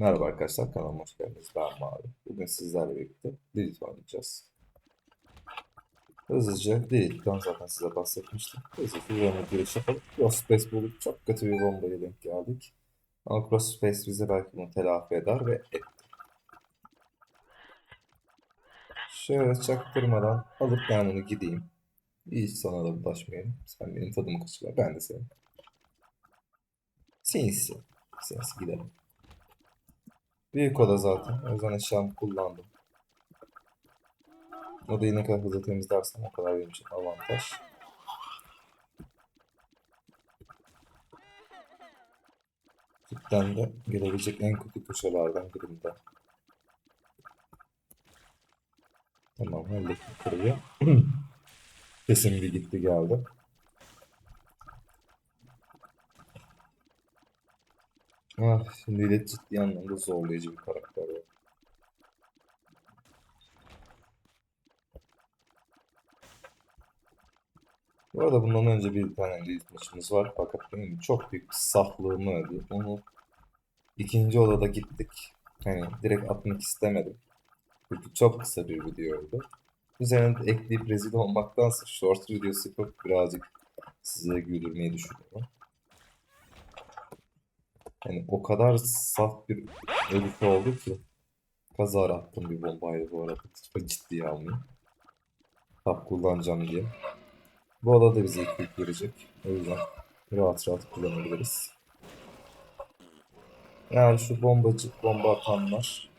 Merhaba arkadaşlar kanalıma hoş geldiniz. Ben Mavi. Bugün sizlerle birlikte Lilith oynayacağız. Hızlıca Lilith'ten zaten size bahsetmiştim. Hızlıca bir giriş yapalım. Cross Space bulup çok kötü bir bombaya denk geldik. Ama Cross Space bize belki bunu telafi eder ve etti. Şöyle çaktırmadan alıp ben bunu gideyim. Hiç sana da bulaşmayayım. Sen benim tadımı kaçırma. Ben de senin. Sinsi. Sinsi gidelim. Büyük oda zaten. O yüzden eşyamı kullandım. Odayı ne kadar hızlı temizlersem o kadar benim için avantaj. Cidden de gelebilecek en kötü köşelerden birinde. Tamam hallettik burayı. Kesin bir gitti geldi. Ah, şimdi de ciddi anlamda zorlayıcı bir karakter var. Bu arada bundan önce bir tane Elite maçımız var fakat benim çok büyük bir saflığımı ödedi. Onu ikinci odada gittik. Hani direkt atmak istemedim. Çünkü çok kısa bir videoydu. Üzerine de ekleyip rezil olmaktansa short videosu yapıp birazcık size güldürmeyi düşünüyorum. Yani o kadar saf bir herif oldu ki kazara attım bir bombaydı bu arada. Lütfen ciddiye almayın. Tap kullanacağım diye. Bu odada bize ilk verecek. O yüzden rahat rahat kullanabiliriz. Yani şu bombacı, bomba atanlar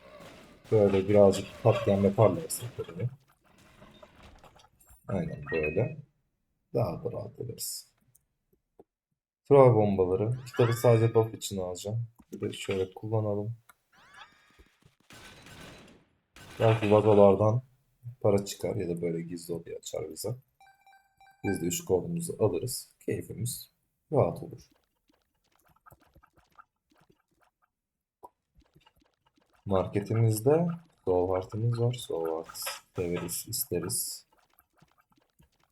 böyle birazcık patlayan yaparlarsa tabii. Aynen böyle. Daha da rahat ederiz. Throw bombaları. Kitabı sadece buff için alacağım. Bir de şöyle kullanalım. Belki vazolardan para çıkar ya da böyle gizli odaya açar bize. Biz de üç kolumuzu alırız. Keyfimiz rahat olur. Marketimizde Solvart'ımız var. Solvart severiz, isteriz.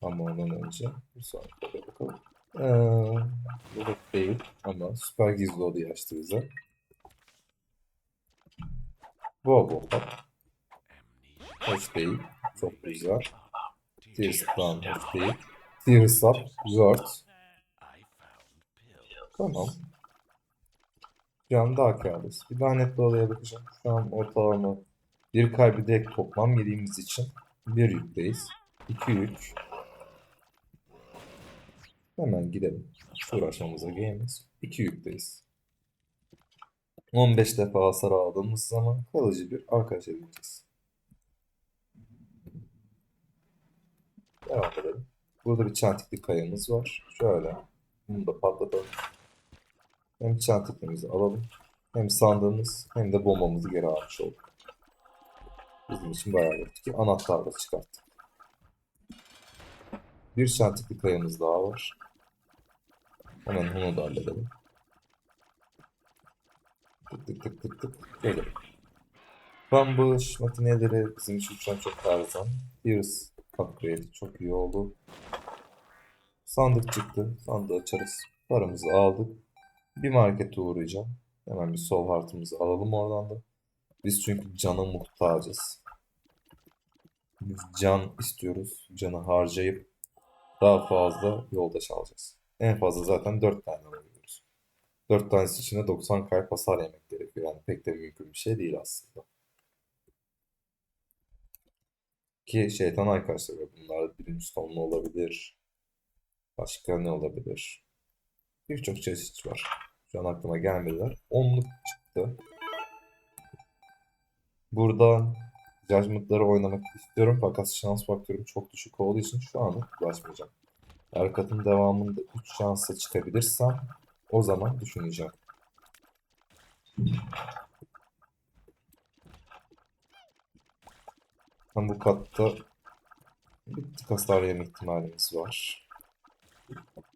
Ama ondan önce bir sonraki bakalım. Ee, da değil ama süper gizli odayı açtı bize. Bol bak. Hoş değil. Çok güzel. Tears Crown hoş değil. Tears Zord. Tamam. Şu an daha kârlıyız. Bir lanetli odaya bakacağım. Şu an ortalama bir kalbi direkt toplam yediğimiz için bir yükteyiz. İki yük. Hemen gidelim. Uğraşmamıza gelmez. İki yükteyiz. 15 defa hasar aldığımız zaman kalıcı bir arkadaş edineceğiz. Devam edelim. Burada bir çentikli kayamız var. Şöyle. Bunu da patlatalım. Hem çentiklimizi alalım. Hem sandığımız hem de bombamızı geri almış olduk. Bizim için bayağı iyi ki anahtar çıkarttık. Bir çentikli kayamız daha var. Hemen onu da halledelim. Tık tık tık tık tık. Gelelim. Bambuş makineleri bizim için şu an çok tarzan. Pierce upgrade çok iyi oldu. Sandık çıktı. Sandığı açarız. Paramızı aldık. Bir markete uğrayacağım. Hemen bir sol hartımızı alalım oradan da. Biz çünkü cana muhtacız. Biz can istiyoruz. Canı harcayıp daha fazla yoldaş alacağız. En fazla zaten 4 tane alıyoruz. 4 tanesi için de 90 kalp hasar yemek gerekiyor. Yani pek de mümkün bir şey değil aslında. Ki şeytan arkadaşlar bunlar birinci sonlu olabilir. Başka ne olabilir? Birçok çeşit var. Şu an aklıma gelmediler. Onluk çıktı. Buradan Judgment'ları oynamak istiyorum fakat şans faktörüm çok düşük olduğu için şu anlık ulaşmayacağım. Eğer katın devamında 3 şansla çıkabilirsem o zaman düşüneceğim. Hem bu katta bir tık hasar yeme ihtimalimiz var.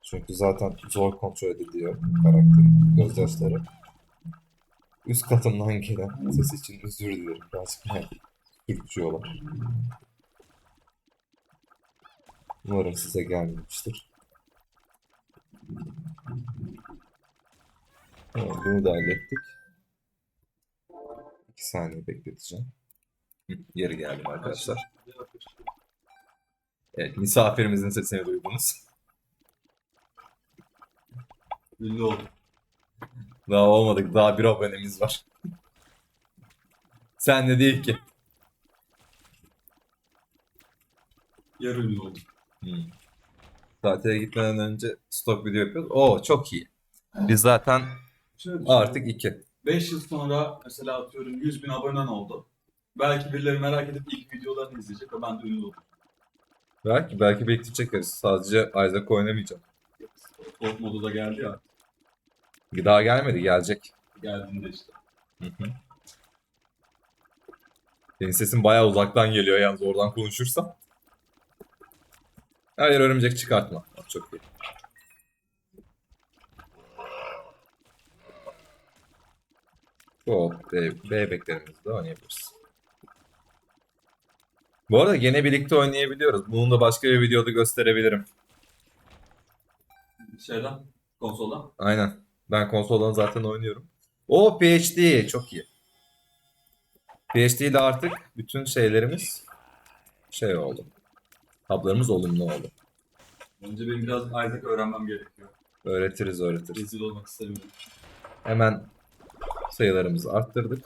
Çünkü zaten zor kontrol ediliyor karakterin gözyaşları. Üst katından gelen ses için özür dilerim. Birazcık yani sürtüyorlar. Umarım size gelmemiştir. Evet, bunu da hallettik. 2 saniye bekleteceğim. Hı, Geri geldim arkadaşlar. Evet, misafirimizin sesini duydunuz. Ünlü oldum. Daha olmadık. Daha bir abonemiz var. Sen de değil ki. Yarı ünlü oldum. Hmm. Tatile gitmeden önce stok video yapıyoruz. Oo çok iyi. Biz zaten Şöyle artık iki. 5 yıl sonra mesela atıyorum 100 bin abonen oldu. Belki birileri merak edip ilk videolarını izleyecek ve ben de ünlü oldum. Belki belki birlikte çekeriz. Sadece Isaac oynamayacağım. Soğuk modu da geldi ya. Daha gelmedi, gelecek. Geldiğinde işte. Hı hı. Senin sesin bayağı uzaktan geliyor yalnız oradan konuşursam. Hayır örümcek çıkartma. Çok iyi. Bu B, B beklerimizde oynayabiliriz. Bu arada gene birlikte oynayabiliyoruz. Bunu da başka bir videoda gösterebilirim. Şeyden, konsoldan. Aynen. Ben konsoldan zaten oynuyorum. O PhD çok iyi. PhD ile artık bütün şeylerimiz şey oldu. Tablarımız olumlu oldu. Önce benim biraz Isaac öğrenmem gerekiyor. Öğretiriz öğretiriz. Rezil olmak istemiyorum. Hemen sayılarımızı arttırdık.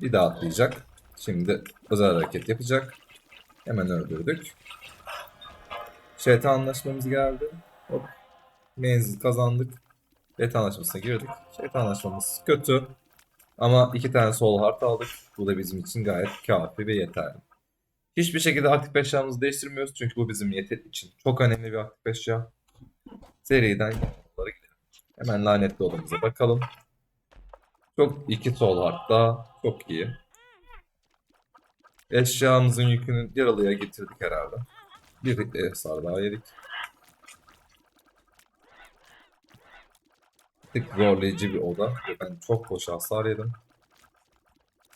Bir daha atlayacak. Şimdi özel hareket yapacak. Hemen öldürdük. Şeytan anlaşmamız geldi. Hop. Menzil kazandık. Şeytan anlaşmasına girdik. Şeytan anlaşmamız kötü. Ama iki tane sol hard aldık. Bu da bizim için gayet kafi ve yeterli. Hiçbir şekilde aktif eşyamızı değiştirmiyoruz. Çünkü bu bizim yeter için çok önemli bir aktif eşya. Seriden onlara gidelim. Hemen lanetli odamıza bakalım. Çok iki sol hatta çok iyi. Eşyamızın yükünü yaralıya getirdik herhalde. Bir hasar daha yedik. Tık zorlayıcı bir oda ben çok boş hasar yedim.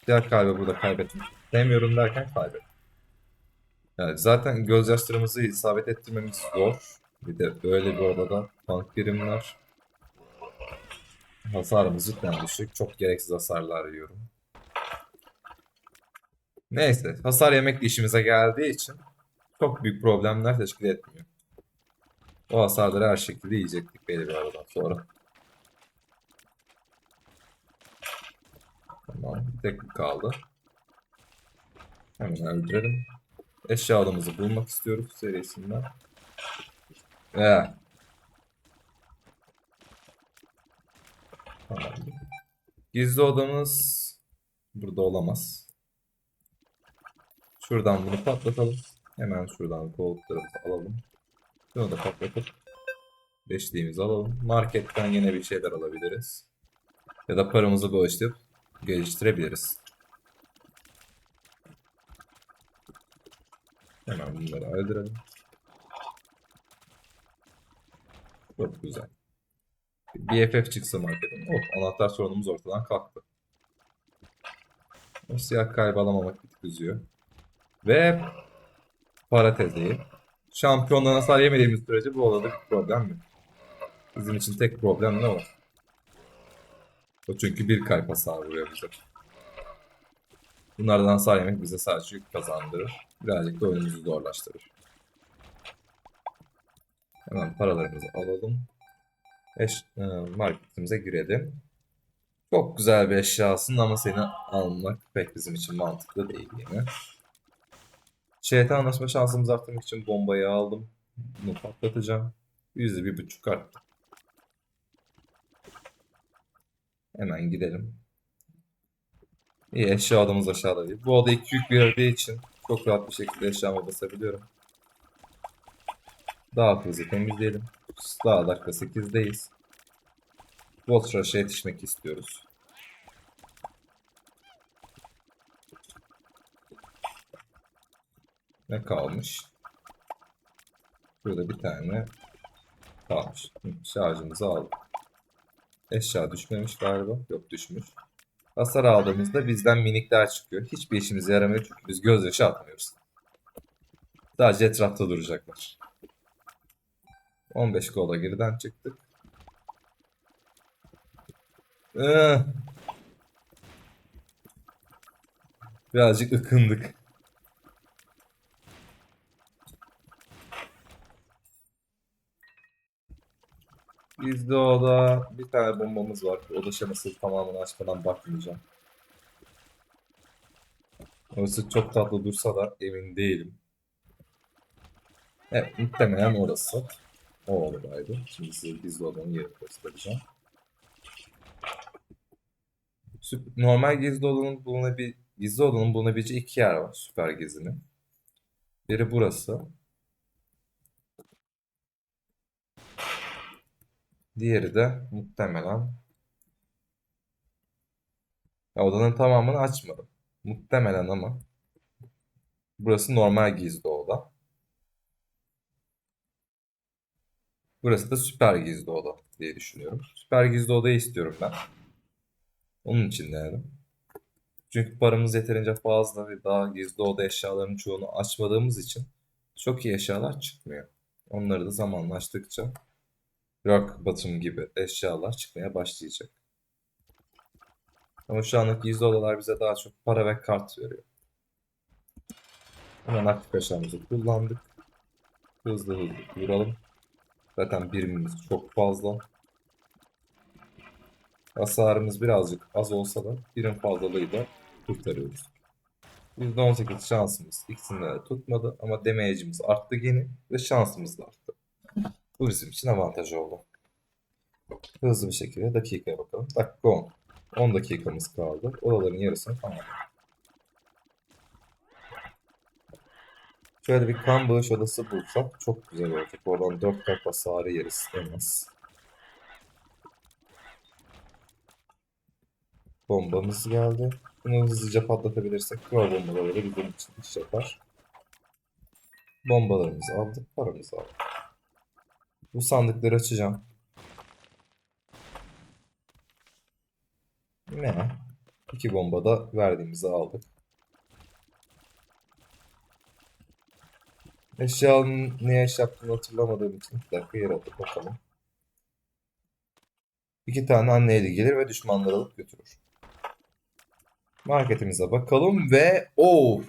Diğer kalbi burada kaybetmek istemiyorum derken kaybettim. Yani zaten gözyaşlarımızı isabet ettirmemiz zor. Bir de böyle bir odada tank birimler. Hasarımız cidden düşük. Çok gereksiz hasarlar yiyorum. Neyse. Hasar yemek işimize geldiği için çok büyük problemler teşkil etmiyor. O hasarları her şekilde yiyecektik belli bir aradan sonra. Tamam. Bir tek kaldı. Hemen öldürelim. Eşya adamızı bulmak istiyoruz serisinden. Ee. Gizli odamız burada olamaz. Şuradan bunu patlatalım. Hemen şuradan koltuklarımızı alalım. Şunu da patlatıp beşliğimizi alalım. Marketten yine bir şeyler alabiliriz. Ya da paramızı bağışlayıp geliştirebiliriz. Hemen bunları öldürelim. Çok güzel. BFF çıksa marketten. Oh, anahtar sorunumuz ortadan kalktı. O siyah kaybı alamamak bir tık üzüyor. Ve para tezeyi. Şampiyondan hasar yemediğimiz sürece bu olada bir problem yok. Bizim için tek problem ne o? O çünkü bir kalp hasar vuruyor. Bunlardan hasar yemek bize sadece yük kazandırır. Birazcık da oyunumuzu zorlaştırır. Hemen paralarımızı alalım. Eş, e, marketimize girelim. Çok güzel bir eşyasın ama seni almak pek bizim için mantıklı değil yine. Şeytan anlaşma şansımızı arttırmak için bombayı aldım. Bunu patlatacağım. Yüzde bir buçuk arttı. Hemen gidelim. İyi eşya adamız aşağıda değil. Bu oda iki yük verdiği için çok rahat bir şekilde eşyama basabiliyorum. Daha hızlı temizleyelim. Daha dakika 8'deyiz. Boss Rush'a yetişmek istiyoruz. Ne kalmış? Burada bir tane kalmış. Şarjımızı aldık. Eşya düşmemiş galiba. Yok düşmüş. Hasar aldığımızda bizden minikler çıkıyor. Hiçbir işimize yaramıyor çünkü biz gözyaşı atmıyoruz. Sadece etrafta duracaklar. 15 kola geriden çıktık. Eh. Birazcık ıkındık. Bizde oda bir tane bombamız var. Oda şeması tamamını açmadan bakmayacağım. Orası çok tatlı dursa da emin değilim. Evet muhtemelen orası. O oradaydı. Şimdi size gizli odanın yerini göstereceğim. Normal gizli odanın bulunabil gizli odanın bulunabileceği iki yer var süper gizinin. Biri burası. Diğeri de muhtemelen ya odanın tamamını açmadım. Muhtemelen ama burası normal gizli oda. Burası da süper gizli oda diye düşünüyorum. Süper gizli odayı istiyorum ben. Onun için denedim. Çünkü paramız yeterince fazla ve daha gizli oda eşyalarının çoğunu açmadığımız için çok iyi eşyalar çıkmıyor. Onları da zamanla açtıkça rock bottom gibi eşyalar çıkmaya başlayacak. Ama şu anlık gizli odalar bize daha çok para ve kart veriyor. Hemen aktif eşyamızı kullandık. Hızlı hızlı vuralım. Zaten birimimiz çok fazla. Hasarımız birazcık az olsa da birim fazlalığıyla kurtarıyoruz. %18 şansımız ikisinde de tutmadı ama damage'imiz arttı yine ve şansımız da arttı. Bu bizim için avantaj oldu. Hızlı bir şekilde dakikaya bakalım. Dakika 10. 10 dakikamız kaldı. Odaların yarısını tamamladık. Şöyle bir kan bağış odası bulsak çok güzel olacak. Oradan 4 kat hasarı yeriz en az. Bombamız geldi. Bunu hızlıca patlatabilirsek kral bombaları bizim için iş yapar. Bombalarımızı aldık, paramızı aldık. Bu sandıkları açacağım. Ne? İki bomba da verdiğimizi aldık. Eşyanın ne iş yaptığını hatırlamadığım için bir dakika yer alıp bakalım. İki tane anneyli gelir ve düşmanları alıp götürür. Marketimize bakalım ve of.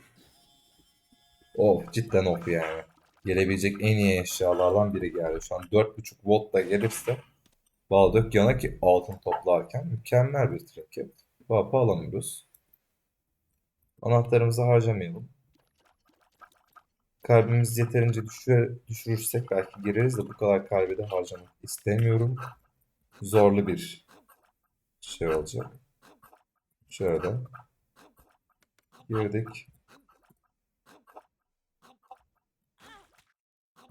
Of cidden of yani. Gelebilecek en iyi eşyalardan biri geldi. Şu an 4.5 voltla gelirse Baldök yana ki altın toplarken mükemmel bir trinket. Vapa alamıyoruz. Anahtarımızı harcamayalım. Kalbimizi yeterince düşür, düşürürsek belki gireriz de bu kadar kalbi de harcamak istemiyorum. Zorlu bir şey olacak. Şöyle. Girdik.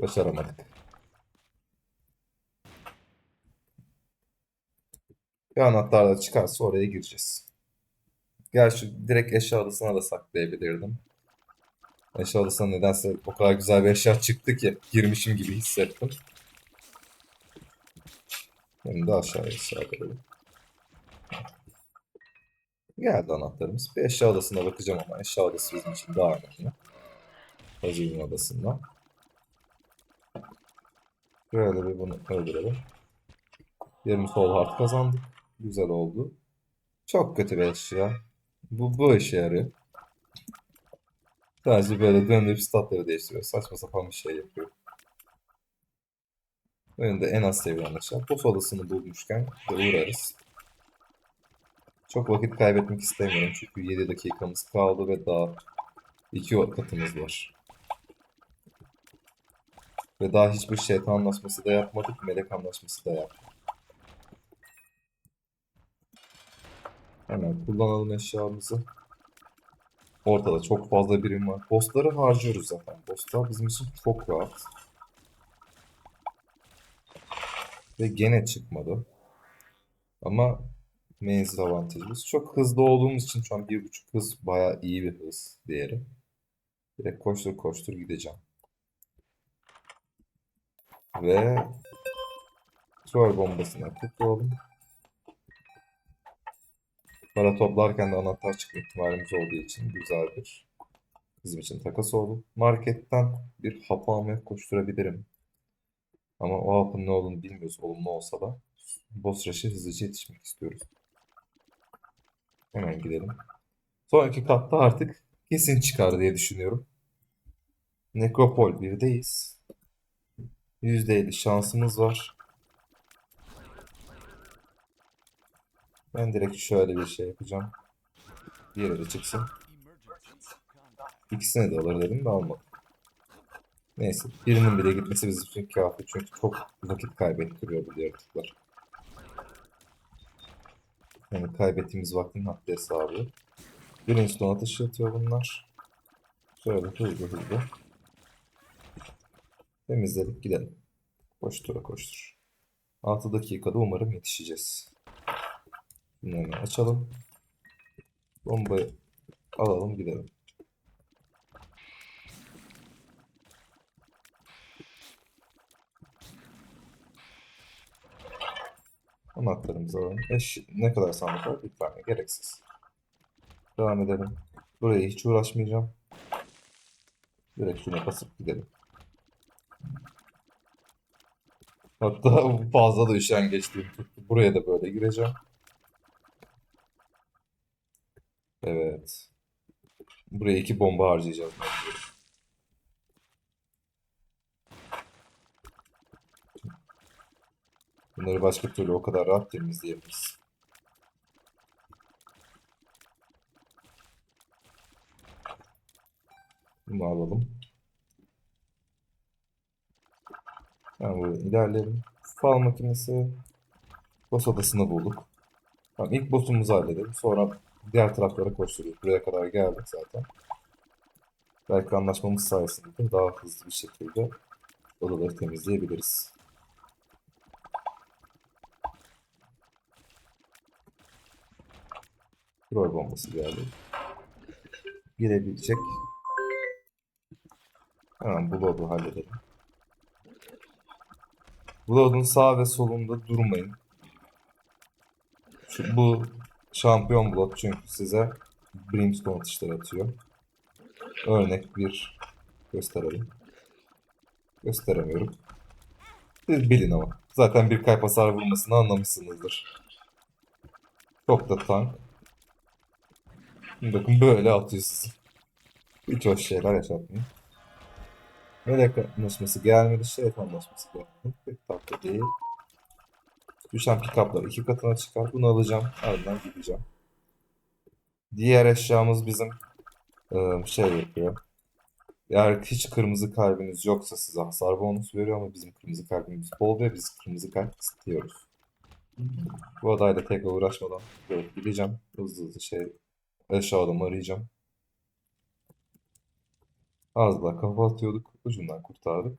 Başaramadık. Bir anahtar da çıkarsa oraya gireceğiz. Gerçi direkt eşya odasına da saklayabilirdim. Eşya odasına nedense o kadar güzel bir eşya çıktı ki girmişim gibi hissettim. Şimdi de aşağıya edelim. Geldi anahtarımız. Bir eşya odasına bakacağım ama eşya odası bizim için daha önemli. Hazine odasında. Şöyle bir bunu öldürelim. Yarım sol hard kazandık. Güzel oldu. Çok kötü bir eşya. Bu, bu işe yarıyor. Sadece böyle döndürüp statları değiştiriyor. Saçma sapan bir şey yapıyor. Önünde en az sevilen eşya. Boss odasını bulmuşken de uğrarız. Çok vakit kaybetmek istemiyorum çünkü 7 dakikamız kaldı ve daha 2 katımız var. Ve daha hiçbir şeytan anlaşması da yapmadık, melek anlaşması da yapmadık. Hemen kullanalım eşyamızı. Ortada çok fazla birim var. Bossları harcıyoruz zaten. Bosslar bizim için çok rahat. Ve gene çıkmadı. Ama menzil avantajımız. Çok hızlı olduğumuz için şu an 1.5 hız bayağı iyi bir hız değeri. Direkt koştur koştur gideceğim. Ve troll bombasına tutalım. Para toplarken de anahtar çıkma ihtimalimiz olduğu için güzel bir bizim için takas oldu. Marketten bir hap almaya koşturabilirim. Ama o hapın ne olduğunu bilmiyoruz olumlu olsa da. Boss rush'e hızlıca yetişmek istiyoruz. Hemen gidelim. Sonraki katta artık kesin çıkar diye düşünüyorum. Nekropol 1'deyiz. %50 şansımız var. Ben direkt şöyle bir şey yapacağım. Diğeri çıksın. İkisini de alır dedim de almadım. Neyse. Birinin bile gitmesi bizim için kafi. Çünkü çok vakit kaybettiriyor bu yaratıklar. Yani kaybettiğimiz vaktin haddi hesabı. Brimstone ateşi atıyor bunlar. Şöyle hızlı hızlı. Temizledik gidelim. Koştura koştur. 6 dakikada umarım yetişeceğiz. Bunu açalım. Bombayı alalım gidelim. Anahtarımızı alalım. Eş, ne kadar sandık var? Bir tane. Gereksiz. Devam edelim. Buraya hiç uğraşmayacağım. Direkt şuna basıp gidelim. Hatta fazla da üşengeçliğim tuttu. Buraya da böyle gireceğim. Evet. Buraya iki bomba harcayacağız. Bunları başka türlü o kadar rahat temizleyemeyiz. Bunu alalım. Ben buradan ilerleyelim. Fal makinesi. Boss odasını bulduk. Tamam, ilk boss'umuzu halledelim. Sonra diğer taraflara koşturuyoruz. Buraya kadar geldik zaten. Belki anlaşmamız sayesinde daha hızlı bir şekilde odaları temizleyebiliriz. Troll bombası geldi. Girebilecek. Hemen Blood'u halledelim. Blood'un sağ ve solunda durmayın. Şu, bu şampiyon Blood çünkü size Brimstone atışları atıyor. Örnek bir gösterelim. Gösteremiyorum. Siz bilin ama. Zaten bir kalp hasar vurmasını anlamışsınızdır. Çok da tank. Bakın böyle atıyor sizi. Hiç hoş şeyler yaşatmıyor. Melek anlaşması gelmedi. Şeref anlaşması gelmedi. Pek tatlı değil. Düşen pick-up'lar iki katına çıkar. Bunu alacağım. Ardından gideceğim. Diğer eşyamız bizim eee, şey yapıyor. Eğer hiç kırmızı kalbiniz yoksa size hasar bonus veriyor ama bizim kırmızı kalbimiz bol ve biz kırmızı kalp istiyoruz. Bu adayla tekrar uğraşmadan gideceğim. Hızlı hızlı şey eşyalarımı arayacağım. Az daha kafa. Ucundan kurtardık.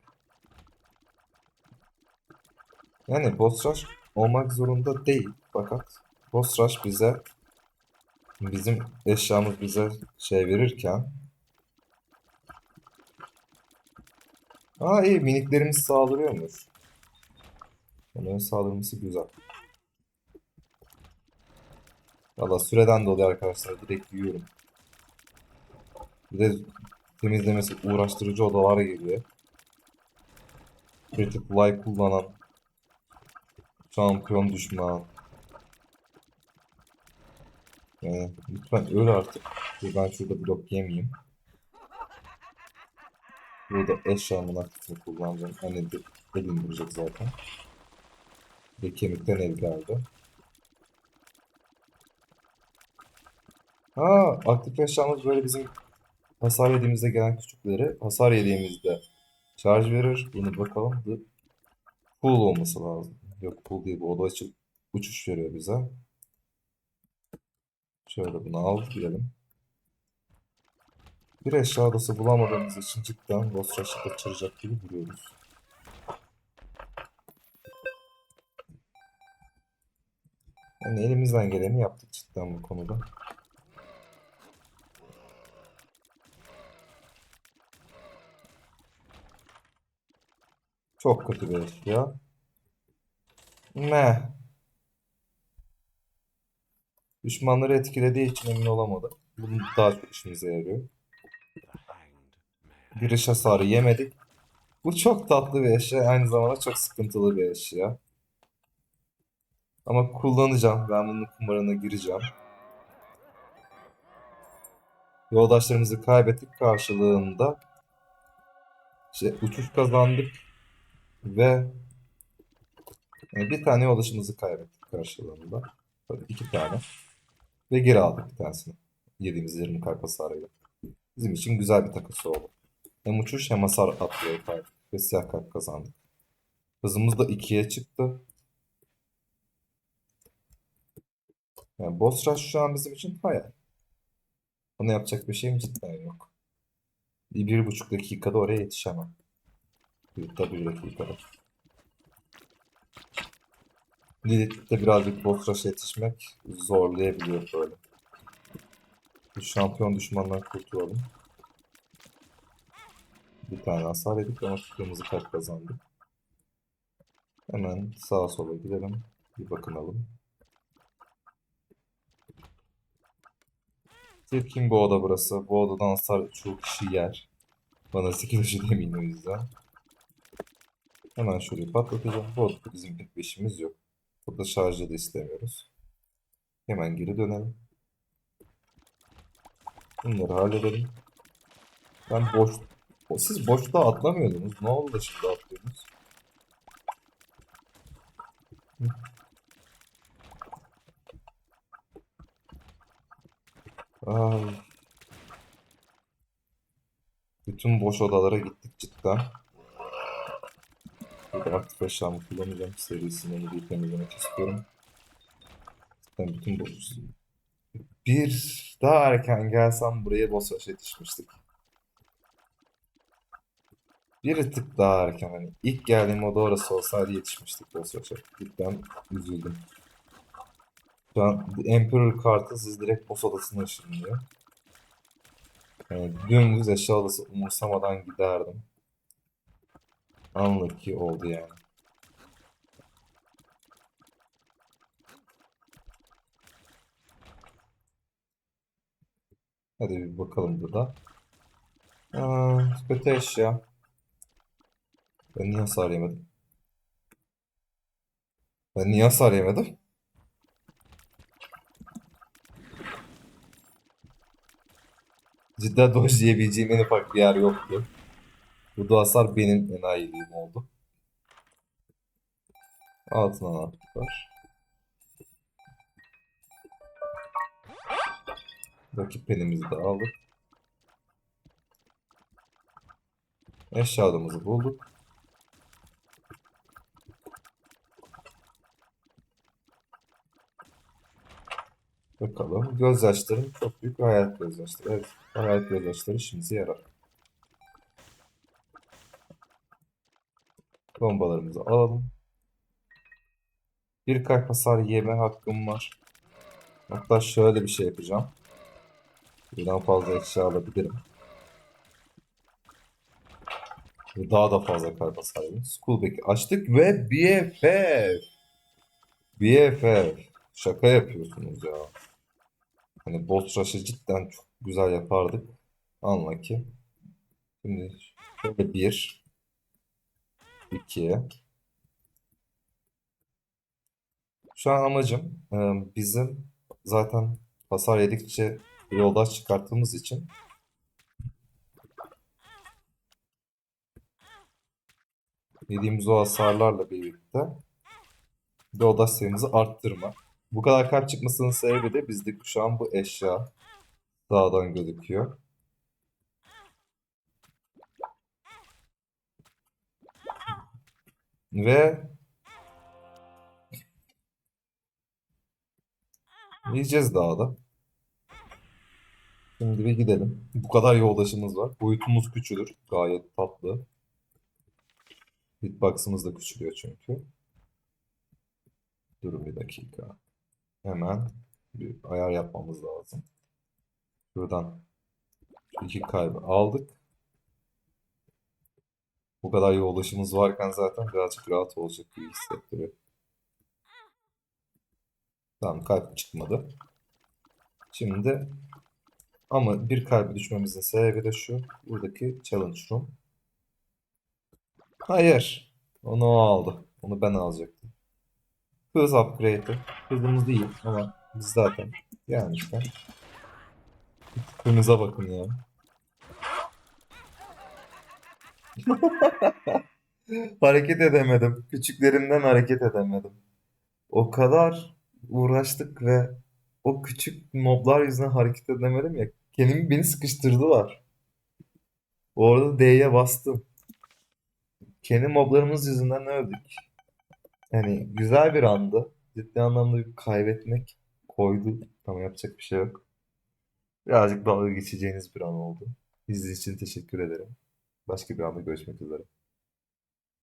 Yani boss rush olmak zorunda değil. Fakat boss rush bize bizim eşyamız bize şey verirken Aa iyi miniklerimiz saldırıyormuş. Onların saldırması güzel. Valla süreden dolayı arkadaşlar direkt yiyorum. Bir de temizlemesi uğraştırıcı odalara geliyor. Critic Fly kullanan şampiyon düşman. Yani lütfen öl artık. Ben şurada blok yemeyeyim. Burada eşyamın aktifini kullanacağım. Hani de el indirecek zaten. Ve kemikten el geldi. Ha, aktif eşyamız böyle bizim hasar yediğimizde gelen küçükleri hasar yediğimizde şarj verir. Bunu bakalım. Full olması lazım. Yok full değil bu oda açıp uçuş veriyor bize. Şöyle bunu al gidelim. Bir eşya odası bulamadığımız için cidden boss rush'ı kaçıracak gibi duruyoruz. Yani elimizden geleni yaptık cidden bu konuda. Çok kötü bir eşya. Ne? Düşmanları etkilediği için emin olamadım. Bunun daha çok işimize yarıyor. Giriş hasarı yemedik. Bu çok tatlı bir eşya. Aynı zamanda çok sıkıntılı bir eşya. Ama kullanacağım. Ben bunun kumarına gireceğim. Yoldaşlarımızı kaybettik karşılığında işte uçuş kazandık ve yani bir tane yoldaşımızı kaybettik karşılığında. Böyle iki tane. Ve geri aldık bir tanesini. Yediğimiz 20 kalp hasarıyla. Bizim için güzel bir takas oldu. Hem uçuş hem hasar atlıyor kalp ve siyah kalp kazandık. Hızımız da 2'ye çıktı. Yani boss rush şu an bizim için hayal. Ona yapacak bir şeyim cidden yok. Bir, bir buçuk dakikada oraya yetişemem. Bir, da bir dakikada. Lilith'te birazcık boss rush'a yetişmek zorlayabiliyor böyle. Bu şampiyon düşmandan kurtulalım. Bir tane hasar yedik ama kırmızı kart kazandık. Hemen sağa sola gidelim. Bir bakınalım. Çirkin bu oda burası. Bu odadan hasar çoğu kişi yer. Bana psikoloji demeyin o yüzden. Hemen şurayı patlatacağım. Odada bizim pek bir işimiz yok. Burada şarjı da istemiyoruz. Hemen geri dönelim. Bunları halledelim. Ben boş... Siz boşluğa atlamıyordunuz. Ne oldu da şimdi atlıyorsunuz? Ay. Bütün boş odalara gittik cidden. Burada aktif eşyamı kullanacağım. Serisini bir temizlemek istiyorum. Cidden bütün boş... Bir daha erken gelsem buraya boss yetişmiştik. Bir tık daha erken hani ilk geldiğim oda orası olsaydı yetişmiştik boss rush'a. Cidden üzüldüm. Şu an Emperor kartı siz direkt boss odasına ışınlıyor. Yani dümdüz eşya odası umursamadan giderdim. Unlucky oldu yani. Hadi bir bakalım burada. Aa, kötü eşya. Ben niye hasar yemedim? Ben niye hasar yemedim? Cidden dodge diyebileceğim en ufak bir yer yoktu. Bu hasar benim enayiliğim oldu. Altın anahtar. Rakip penimizi de aldık. Eşya adamızı bulduk. Bakalım. Gözyaşlarım çok büyük hayat gözyaşları. Evet, hayat gözyaşları işimize yarar. Bombalarımızı alalım. Bir kalp hasar yeme hakkım var. Hatta şöyle bir şey yapacağım. Birden fazla eşya alabilirim. Ve daha da fazla kalp hasar yiyeyim. Schoolback'i açtık ve BFF. BFF. Şaka yapıyorsunuz ya. Hani boss rush'ı cidden çok güzel yapardık. Anla ki. Şimdi şöyle bir. İki. Şu an amacım e, bizim zaten hasar yedikçe yoldaş çıkarttığımız için yediğimiz o hasarlarla birlikte yoldaş sayımızı arttırma. Bu kadar kalp çıkmasının sebebi de bizde şu an bu eşya sağdan gözüküyor. Ve yiyeceğiz daha da. Şimdi bir gidelim. Bu kadar yoldaşımız var. Boyutumuz küçülür. Gayet tatlı. Hitbox'ımız da küçülüyor çünkü. Durun bir dakika. Hemen bir ayar yapmamız lazım. Şuradan iki kaybı aldık. Bu kadar yoldaşımız varken zaten birazcık rahat olacak gibi hissettiriyor. Tamam kalp çıkmadı. Şimdi ama bir kalbi düşmemizin sebebi de şu. Buradaki challenge room. Hayır. Onu o aldı. Onu ben alacaktım. Hız upgrade'i. Hızımız değil ama biz zaten gelmişken Kırmızıya bakın ya. Hareket edemedim. Küçüklerimden hareket edemedim. O kadar uğraştık ve o küçük moblar yüzünden hareket edemedim ya. Kendimi beni sıkıştırdılar. Orada D'ye bastım. Kendi moblarımız yüzünden öldük. Yani güzel bir andı. Ciddi anlamda bir kaybetmek koydu. Ama yapacak bir şey yok. Birazcık dalga geçeceğiniz bir an oldu. İzlediğiniz için teşekkür ederim. Başka bir anda görüşmek üzere.